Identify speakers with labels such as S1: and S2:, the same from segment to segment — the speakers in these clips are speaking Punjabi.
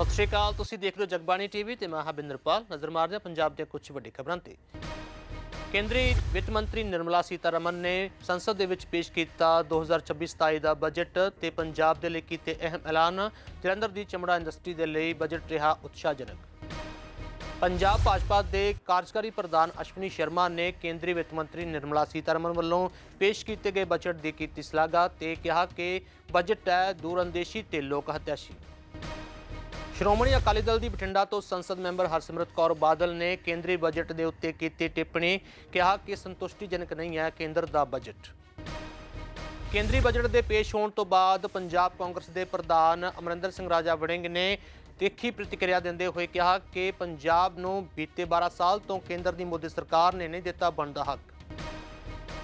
S1: ਸਤਿ ਸ਼੍ਰੀ ਅਕਾਲ, ਤੁਸੀਂ ਦੇਖ ਰਹੇ ਹੋ ਜਗਬਾਣੀ ਟੀਵੀ ਤੇ ਮੈਂ ਹਾਂ ਨਜ਼ਰ ਮਾਰਦੇ ਹਾਂ ਪੰਜਾਬ ਦੀਆਂ ਕੁਝ ਵੱਡੀ ਖਬਰਾਂ ਤੇ। ਕੇਂਦਰੀ ਵਿੱਤ ਮੰਤਰੀ ਨਿਰਮਲਾ ਸੀਤਾਰਮਨ ਨੇ ਸੰਸਦ ਦੇ ਵਿੱਚ ਪੇਸ਼ ਕੀਤਾ 2026-27 ਦਾ ਬਜਟ ਤੇ ਪੰਜਾਬ ਦੇ ਲਈ ਕੀਤੇ ਅਹਿਮ ਐਲਾਨ। ਜਲੰਧਰ ਦੀ ਚਮੜਾ ਇੰਡਸਟਰੀ ਦੇ ਲਈ ਬਜਟ ਰਿਹਾ ਉਤਸ਼ਾਹਜਨਕ। ਪੰਜਾਬ ਭਾਜਪਾ ਦੇ ਕਾਰਜਕਾਰੀ ਪ੍ਰਧਾਨ ਅਸ਼ਵਨੀ ਸ਼ਰਮਾ ਨੇ ਕੇਂਦਰੀ ਵਿੱਤ ਮੰਤਰੀ ਨਿਰਮਲਾ ਸੀਤਾਰਮਨ ਵੱਲੋਂ ਪੇਸ਼ ਕੀਤੇ ਗਏ ਬਜਟ ਦੀ ਕੀਤੀ ਸ਼ਲਾਘਾ ਤੇ ਕਿਹਾ ਕਿ ਬਜਟ ਹੈ ਦੂਰਅੰਦੇਸ਼ੀ ਤੇ ਲੋਕ ਹਤਿਆਸ਼ੀ ਸ਼੍ਰੋਮਣੀ ਅਕਾਲੀ ਦਲ ਦੀ ਬਠਿੰਡਾ ਤੋਂ ਸੰਸਦ ਮੈਂਬਰ ਹਰਸਿਮਰਤ ਕੌਰ ਬਾਦਲ ਨੇ ਕੇਂਦਰੀ ਬਜਟ ਦੇ ਉੱਤੇ ਕੀਤੀ ਟਿੱਪਣੀ, ਕਿਹਾ ਕਿ ਸੰਤੁਸ਼ਟੀਜਨਕ ਨਹੀਂ ਹੈ ਕੇਂਦਰ ਦਾ ਬਜਟ। ਕੇਂਦਰੀ ਬਜਟ ਦੇ ਪੇਸ਼ ਹੋਣ ਤੋਂ ਬਾਅਦ ਪੰਜਾਬ ਕਾਂਗਰਸ ਦੇ ਪ੍ਰਧਾਨ ਅਮਰਿੰਦਰ ਸਿੰਘ ਰਾਜਾ ਵੜਿੰਗ ਨੇ ਤਿੱਖੀ ਪ੍ਰਤੀਕਿਰਿਆ ਦਿੰਦੇ ਹੋਏ ਕਿਹਾ ਕਿ ਪੰਜਾਬ ਨੂੰ ਬੀਤੇ 12 ਸਾਲ ਤੋਂ ਕੇਂਦਰ ਦੀ ਮੋਦੀ ਸਰਕਾਰ ਨੇ ਨਹੀਂ ਦਿੱਤਾ ਬਣਦਾ ਹੱਕ।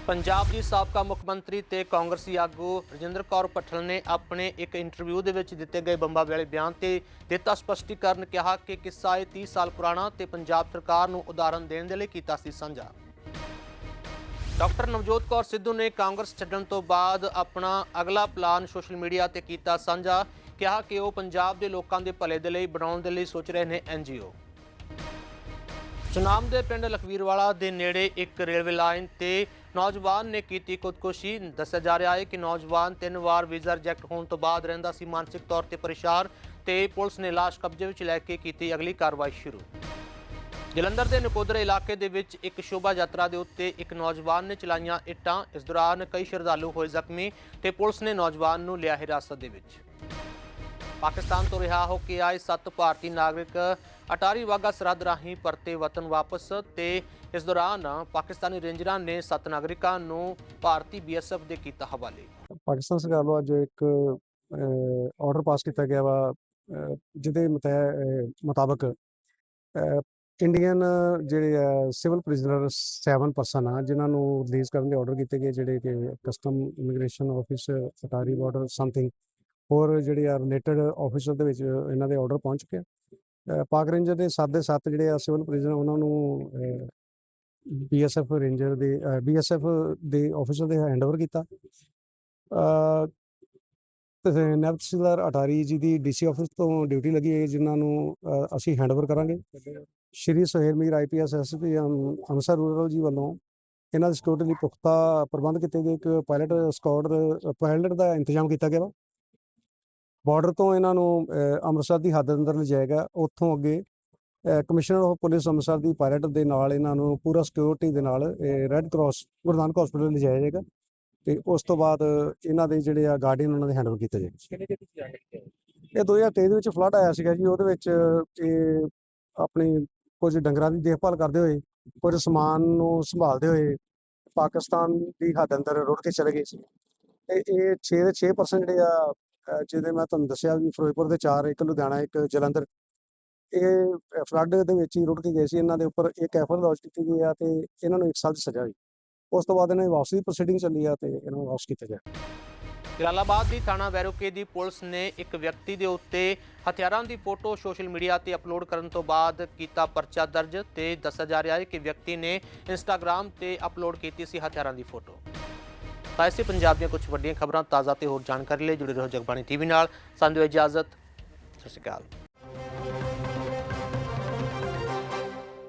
S1: ਪੰਜਾਬ ਦੀ ਸਾਬਕਾ ਮੁੱਖ ਮੰਤਰੀ ਤੇ ਕਾਂਗਰਸੀ ਆਗੂ ਰਜਿੰਦਰ ਕੌਰ ਪੱਠਲ ਨੇ ਆਪਣੇ ਇੱਕ ਇੰਟਰਵਿਊ ਦੇ ਵਿੱਚ ਦਿੱਤੇ ਗਏ ਬੰਬਾ ਵਾਲੇ ਬਿਆਨ ਤੇ ਦਿੱਤਾ ਸਪਸ਼ਟੀਕਰਨ ਕਿਹਾ ਕਿ ਕਿੱਸਾ ਇਹ 30 ਸਾਲ ਪੁਰਾਣਾ ਤੇ ਪੰਜਾਬ ਸਰਕਾਰ ਨੂੰ ਉਦਾਹਰਨ ਦੇਣ ਦੇ ਲਈ ਕੀਤਾ ਸੀ ਸਾਂਝਾ। ਡਾਕਟਰ ਨਵਜੋਤ ਕੌਰ ਸਿੱਧੂ ਨੇ ਕਾਂਗਰਸ ਛੱਡਣ ਤੋਂ ਬਾਅਦ ਆਪਣਾ ਅਗਲਾ ਪਲਾਨ ਸੋਸ਼ਲ ਮੀਡੀਆ ਤੇ ਕੀਤਾ ਸਾਂਝਾ, ਕਿਹਾ ਕਿ ਉਹ ਪੰਜਾਬ ਦੇ ਲੋਕਾਂ ਦੇ ਭਲੇ ਦੇ ਲਈ ਬਣਾਉਣ ਦੇ ਲਈ ਸੋਚ ਰਹੇ ਨੇ ਐਨਜੀਓ ਸੁਨਾਮ ਦੇ ਪਿੰਡ ਲਖਵੀਰਵਾਲਾ ਦੇ ਨੇੜੇ ਇੱਕ ਰੇਲਵੇ ਲਾਈਨ ਤੇ ਨੌਜਵਾਨ ਨੇ ਕੀਤੀ ਖੁਦਕੁਸ਼ੀ। ਦੱਸਿਆ ਜਾ ਰਿਹਾ ਹੈ ਕਿ ਨੌਜਵਾਨ ਤਿੰਨ ਵਾਰ ਵੀਜ਼ਾ ਰਿਜੈਕਟ ਹੋਣ ਤੋਂ ਬਾਅਦ ਰਹਿੰਦਾ ਸੀ। ਮਾਨਸਿਕ ਤੌਰ ਤੇ ਪਰੇਸ਼ਾਨ ਤੇ ਪੁਲਿਸ ਨੇ ਲਾਸ਼ ਕਬਜ਼ੇ ਵਿੱਚ ਲੈ ਕੇ ਕੀਤੀ। ਅਗਲੀ ਕਾਰਵਾਈ ਸ਼ੁਰੂ। ਜਲੰਧਰ ਦੇ ਨਕੋਦਰ ਇਲਾਕੇ ਦੇ ਵਿੱਚ ਇੱਕ ਸ਼ੋਭਾ ਯਾਤਰਾ ਦੇ ਉੱਤੇ ਇੱਕ ਨੌਜਵਾਨ ਨੇ ਚਲਾਈਆਂ ਇੱਟਾਂ। ਇਸ ਦੌਰਾਨ ਕਈ ਸ਼ਰਧਾਲੂ ਹੋਏ ਜ਼ਖਮੀ ਤੇ ਪੁਲਿਸ ਨੇ ਨੌਜਵਾਨ ਨੂੰ ਲਿਆ ਹਿਰਾਸਤ ਦੇ ਵਿੱਚ। ਪਾਕਿਸਤਾਨ ਤੋਂ ਰਿਹਾ ਹੋ ਕੇ ਆਏ ਸੱਤ ਭਾਰਤੀ ਨਾਗਰਿਕ ਅਟਾਰੀ ਵਾਗਾ ਸਰਹੱਦ ਰਾਹੀਂ ਪਰਤੇ ਵਤਨ ਵਾਪਸ ਤੇ ਇਸ ਦੌਰਾਨ ਪਾਕਿਸਤਾਨੀ ਰੇਂਜਰਾਂ ਨੇ ਸੱਤ ਨਾਗਰਿਕਾਂ ਨੂੰ ਭਾਰਤੀ ਬੀਐਸਐਫ ਦੇ ਕੀਤਾ ਹਵਾਲੇ।
S2: ਪਾਕਿਸਤਾਨ ਸਰਕਾਰ ਵੱਲੋਂ ਅੱਜ ਇੱਕ ਆਰਡਰ ਪਾਸ ਕੀਤਾ ਗਿਆ ਵਾ ਜਿਹਦੇ ਮੁਤਾਬਕ ਇੰਡੀਅਨ ਜਿਹੜੇ ਸਿਵਲ ਪ੍ਰਿਜ਼ਨਰ 7 ਪਰਸਨ ਆ, ਜਿਨ੍ਹਾਂ ਨੂੰ ਰਿਲੀਜ਼ ਕਰਨ ਦੇ ਆਰਡਰ ਕੀਤੇ ਗਏ, ਜਿਹੜੇ ਕਿ custom immigration office Attari border something ਹੋਰ ਜਿਹੜੇ ਆ ਰਿਲੇਟਡ ਆਫਿਸਰ ਦੇ ਵਿੱਚ ਇਹਨਾਂ ਦੇ ਆਰਡਰ ਪਹੁੰਚ ਚੁੱਕੇ ਪਾਕ ਰੇਂਜਰ ਦੇ ਸੱਤ ਦੇ ਸੱਤ ਜਿਹੜੇ ਆ ਸਿਵਲ ਪ੍ਰਿਜ਼ਨਰ ਉਹਨਾਂ ਨੂੰ ਬੀਐਸਐਫ ਰੇਂਜਰ ਦੇ ਬੀਐਸਐਫ ਦੇ ਆਫਿਸਰ ਦੇ ਹੈਂਡਓਵਰ ਕੀਤਾ। ਅਹ ਤੇ ਅਟਾਰੀ ਜੀ ਦੀ ਡੀਸੀ ਆਫਿਸ ਤੋਂ ਡਿਊਟੀ ਲੱਗੀ ਹੈ ਜਿਨ੍ਹਾਂ ਨੂੰ ਅਹ, ਅਸੀਂ ਹੈਂਡਓਵਰ ਕਰਾਂਗੇ। Shri Suhail Mir IPS SP Amritsar rural ji ਵੱਲੋਂ ਇਹਨਾਂ ਦੀ ਸਿਕਿਉਰਿਟੀ ਲਈ ਪੁਖਤਾ ਪ੍ਰਬੰਧ ਕੀਤੇ ਗਏ। ਇੱਕ ਪਾਇਲਟ ਸਕਾਡ ਪਾਇਲਟ ਦਾ ਇੰਤਜ਼ਾਮ ਕੀਤਾ ਗਿਆ ਵਾ। ਬਾਰਡਰ ਤੋਂ ਇਹਨਾਂ ਨੂੰ ਅੰਮ੍ਰਿਤਸਰ ਦੀ ਹੱਦ ਅੰਦਰ ਲਿਜਾਏਗਾ ਉੱਥੋਂ ਅੱਗੇ ਕਮਿਸ਼ਨਰ ਆਫ ਪੁਲਿਸ ਅੰਮ੍ਰਿਤਸਰ ਦੀ ਪਾਇਲਟ ਦੇ ਨਾਲ ਇਹਨਾਂ ਨੂੰ ਪੂਰਾ ਸਿਕਿਉਰਿਟੀ ਦੇ ਨਾਲ red cross Guru Nanak hospital ਲਿਜਾਇਆ ਜਾਏਗਾ ਤੇ ਉਸ ਤੋਂ ਬਾਅਦ ਇਹਨਾਂ ਦੇ ਜਿਹੜੇ ਆ ਗਾਰਡੀਅਨ ਉਹਨਾਂ ਦੇ ਹੈਂਡਓਵਰ ਕੀਤੇ ਜਾਣਗੇ। ਇਹ 2023 ਦੇ ਵਿੱਚ ਫਲੱਡ ਆਇਆ ਸੀਗਾ ਜੀ ਉਹਦੇ ਵਿੱਚ ਇਹ ਆਪਣੀ ਕੁਝ ਡੰਗਰਾਂ ਦੀ ਦੇਖਭਾਲ ਕਰਦੇ ਹੋਏ ਕੁਝ ਸਮਾਨ ਨੂੰ ਸੰਭਾਲਦੇ ਹੋਏ ਪਾਕਿਸਤਾਨ ਦੀ ਹੱਦ ਅੰਦਰ ਰੁੜ ਕੇ ਚਲੇ ਗਏ ਸੀ। ਤੇ ਇਹ 6 ਦੇ 6% ਜਿਹੜੇ ਆ ਜਿਹਦੇ ਮੈਂ ਤੁਹਾਨੂੰ ਦੱਸਿਆ ਵੀ ਫਿਰੋਜ਼ਪੁਰ ਦੇ 4 ਇੱਕ, ਲੁਧਿਆਣਾ ਇੱਕ, ਜਲੰਧਰ। ਇਹ ਫਲੱਡ ਦੇ ਵਿੱਚ ਹੀ ਰੁੜ ਕੇ ਗਏ ਸੀ। ਇਹਨਾਂ ਦੇ ਉੱਪਰ ਇੱਕ ਐਫਆਰ ਲੌਂਚ ਕੀਤੀ ਗਈ ਆ ਤੇ ਇਹਨਾਂ ਨੂੰ 1 ਸਾਲ ਦੀ ਸਜ਼ਾ ਹੋਈ। ਉਸ ਤੋਂ ਬਾਅਦ ਇਹਨਾਂ ਦੀ ਵਾਪਸੀ ਦੀ ਪ੍ਰੋਸੀਡਿੰਗ ਚੱਲੀ ਆ ਤੇ ਇਹਨਾਂ ਨੂੰ ਵਾਪਸ ਕੀਤਾ ਗਿਆ।
S1: ਜਲਾਲਾਬਾਦ ਦੀ ਥਾਣਾ ਵੈਰੋਕੇ ਦੀ ਪੁਲਿਸ ਨੇ ਇੱਕ ਵਿਅਕਤੀ ਦੇ ਉੱਤੇ ਹਥਿਆਰਾਂ ਦੀ ਫੋਟੋ ਸੋਸ਼ਲ ਮੀਡੀਆ ਤੇ ਅਪਲੋਡ ਕਰਨ ਤੋਂ ਬਾਅਦ ਕੀਤਾ ਪਰਚਾ ਦਰਜ ਤੇ ਦੱਸਿਆ ਜਾ ਰਿਹਾ ਹੈ ਕਿ ਵਿਅਕਤੀ ਨੇ ਇੰਸਟਾਗ੍ਰam ਤੇ ਅਪਲੋਡ ਕੀਤੀ ਸੀ ਹਥਿਆਰਾਂ ਦੀ ਫੋਟੋ। ਤਾਂ ਇਸੇ ਪੰਜਾਬ ਦੀਆਂ ਕੁਝ ਵੱਡੀਆਂ ਖਬਰਾਂ, ਤਾਜ਼ਾ ਤੇ ਹੋਰ ਜਾਣਕਾਰੀ ਲਈ ਜੁੜੇ ਰਹੋ ਜਗਬਾਣੀ ਟੀਵੀ ਨਾਲ। ਸਾਨੂੰ ਇਜਾਜ਼ਤ। ਸਤਿ ਸ਼੍ਰੀ ਅਕਾਲ।